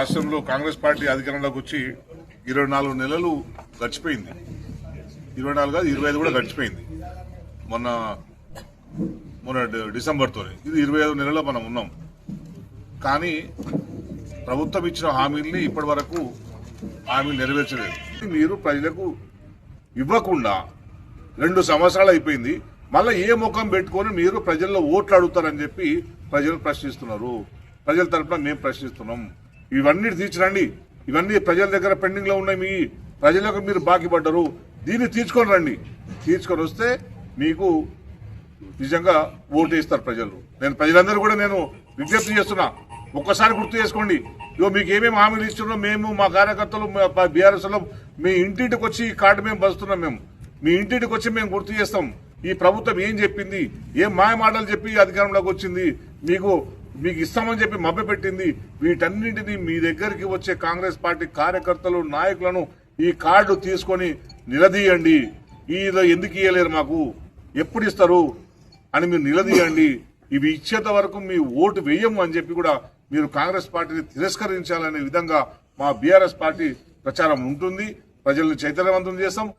రాష్ట్రంలో కాంగ్రెస్ పార్టీ అధికారంలోకి వచ్చి ఇరవై నాలుగు నెలలు గడిచిపోయింది. ఇరవై నాలుగు కాదు ఇరవై ఐదు కూడా గడిచిపోయింది. మొన్న మొన్న డిసెంబర్తోనే. ఇది ఇరవై ఐదు నెలలో మనం ఉన్నాం. కానీ ప్రభుత్వం ఇచ్చిన హామీల్ని ఇప్పటి వరకు హామీలు నెరవేర్చలేదు. మీరు ప్రజలకు ఇవ్వకుండా రెండు సంవత్సరాలు అయిపోయింది. మళ్ళీ ఏ ముఖం పెట్టుకొని మీరు ప్రజల్లో ఓట్లు అడుగుతారని చెప్పి ప్రజలు ప్రశ్నిస్తున్నారు. ప్రజల తరపున మేము ప్రశ్నిస్తున్నాం. ఇవన్నీ తీర్చరండి. ఇవన్నీ ప్రజల దగ్గర పెండింగ్లో ఉన్నాయి మీ ప్రజలకు మీరు బాకీ పడ్డరు. దీన్ని తీర్చుకొని రండి. తీర్చుకొని వస్తే మీకు నిజంగా ఓటు వేస్తారు ప్రజలు. నేను ప్రజలందరూ కూడా నేను విజ్ఞప్తి చేస్తున్నా. ఒక్కసారి గుర్తు చేసుకోండి. ఇగో మీకు ఏమేమి హామీలు ఇస్తున్నాం మేము మా కార్యకర్తలు బీఆర్ఎస్లో మీ ఇంటింటికి వచ్చి ఈ కార్డు మేము పంచుతున్నాం మేము. మీ ఇంటింటికి వచ్చి మేము గుర్తు చేస్తాం. ఈ ప్రభుత్వం ఏం చెప్పింది? ఏం మాయ మాటలు చెప్పి అధికారంలోకి వచ్చింది? మీకు మీకు ఇస్తామని చెప్పి మభ్యపెట్టింది. వీటన్నింటినీ మీ దగ్గరికి వచ్చే కాంగ్రెస్ పార్టీ కార్యకర్తలు నాయకులను ఈ కార్డు తీసుకొని నిలదీయండి. ఈలో ఎందుకు ఇయ్యలేరు మాకు? ఎప్పుడు ఇస్తారు? అని మీరు నిలదీయండి. ఇవి ఇచ్చేంత వరకు మీ ఓటు వేయము అని చెప్పి కూడా మీరు కాంగ్రెస్ పార్టీని తిరస్కరించాలనే విధంగా మా బీఆర్ఎస్ పార్టీ ప్రచారం ఉంటుంది. ప్రజల్ని చైతన్యవంతం చేస్తాం.